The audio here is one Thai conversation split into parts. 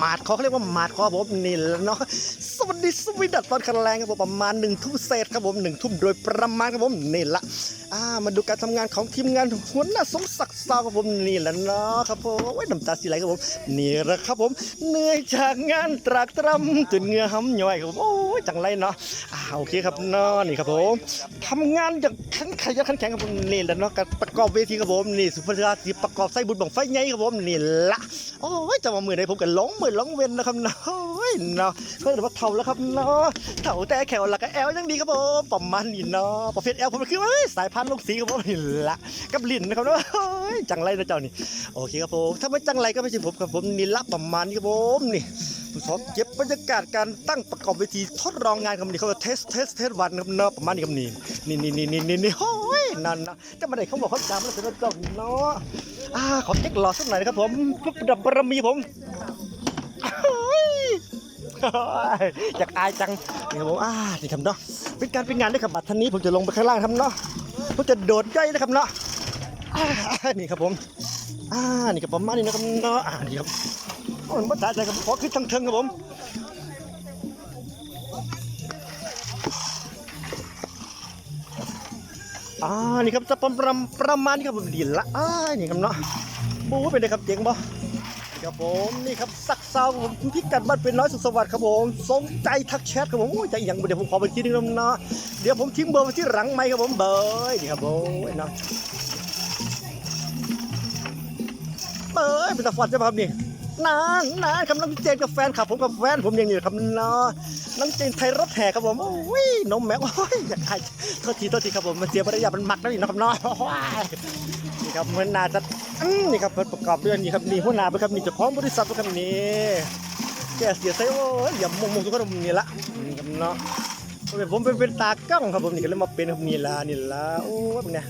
หมาดคอเขาเรียกว่าหมาดคอผมนี่แหละเนาะสวัสดีสวีดัตตอนคันแรงครับผมประมาณหนึ่งทุ่มเศษครับผมหนึ่งทุ่มโดยประมาณครับผมนี่ละอ่ามาดูการทำงานของทีมงานหัวหน้าสมศักดิ์สาวครับผมนี่แหละเนาะครับผมโอ้ยน้ำตาสีไหลครับผมนี่ละครับผมเหนื่อยจากงานตรากตรำจนเหงื่อห้ำย่อยครับผมโอ้ยจังไรเนาะอ่าโอเคครับเนาะนี่ครับผมทำงานอย่างขันขยันขันแข็งครับผมนี่แหละเนาะการประกอบเวทีครับผมนี่สุภาษิตประกอบไส้บุญบังไฟใหญ่ครับผมนี่ละ โอ้ยจะมามือไหนผมก็หลงมือหลงเว้นนะครับเนาะโอ้ยเนาะก็เลยว่าเท่าแล้วครับเนาะเท่าแต่แขวหลักก็แอลยังดีครับผมประมาณนี้เนาะประเภทแอลผมคือว่าสายพันธุ์ลงสีครับผมนี่ละกับลิ้นนะครับเนาะจังไรนะเจ้านี่โอเคครับผมถ้าไม่จังไรก็ไม่ใช่ผมครับผมนี่ละประมาณนี้ครับผมนี่ผู้สอบเก็บบรรยากาศการตั้งประกอบเวทีทดลองงานคำนี้เขาเทสเทสเทสวันครับเนาะประมาณนี้คำนี้นี่นี่นี่นี่นี่นี่โอ้ย นั่นนะจะมาไหนเขาบอกเขาจำแล้วแต่ละจ้องเนาะอ่าขอเช็คหลอดสักหน่อยนะครับผมเพื่อประดับบารมีผมอยากอายจังนี่ครับผมอ่านี่ครับเนาะเป็นการเป็นงานด้วยครับบัตรทันนี้ผมจะลงไปข้างล่างครับเนาะผมจะโดดย่อยนะครับเนาะนี่ครับผมอ่านี่ครับประมาณนี้นะครับเนาะอ่านี่ครับโอ้ยมาจ่ายใจครับขอขึ้นทั้งเทิงครับผม อ่านี่ครับจะประมาณประมาณนี้ครับผมดีละอ่านี่ครับเนาะบู๊เป็นไงครับเจ๋งบ่ครับผมนี่ครับสักเซาครับผมพิกัดบ้านเป็นน้อยสุขสวัสดิ์ครับผมสนใจทักแชทครับผมโอ้ยใจอย่างเดี๋ยวผมขอไปทีนึงนะเนาะเดี๋ยวผมทิ้งเบอร์ไว้ที่หลังไมค์ครับผมเบอร์นี่ครับผมเนาะเบอร์เป็นตาฟัดใช่ไหมครับนี่ นานนานครับน้องเจนกับแฟนขับผมกับแฟนผมยังอยู่ครับเนาะน้องเจนไทยรถแห่ครับผมโอ้ยนมแมวโอ้ยอยากให้โทษทีโทษทีครับผมมันเสียภรรยามันหมักนั่นนี่นะครับเนาะว้ายนี่ครับหัวหน้าจะนี่ครับประกอบด้วยนี่ครับนี่หัวหน้าไปครับนี่เจ้าของบริษัทไปครับนี่แกเสียใจโอ้ยอย่ามงมงทุกคนนี่ละนี่ครับเนาะผมเป็นเป็นตากล้องครับผมนี่ก็เลยมาเป็นครับนี่ละนี่ละโอ้ยเป็นไง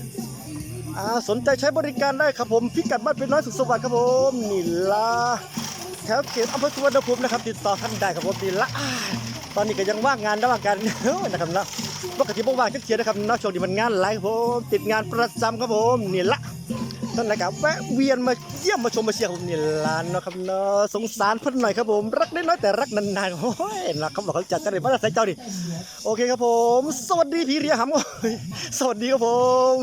อ่าสนใจใช้บริการได้ครับผม พิกัดบ้านเป็นน้อยสุขสวัสดิ์ครับผม นี่ละ แถวเขตอำเภอสุวรรณภูมินะครับ ติดต่อท่านได้ครับผมนี่ละตอนนี้ก็ยังว่างงานระหว่างกันนะครับนะปกติผมว่างจักเทียนะครับนะช่วงนี้มันงานหลายผมติดงานประจำครับผมนี่ละท่านนะครับแวะเวียนมาเยี่ยมมาชมมาเชียร์ผมนี่ละเนาะครับเนาะสงสารเพิ่นหน่อยครับผมรักน้อยแต่รักนานๆโอ้ยนะครับบอกเขาจัดกันเลยมาใส่เจ้าดิโอเคครับผม สวัสดีพี่เรียหำสวัสดีครับผม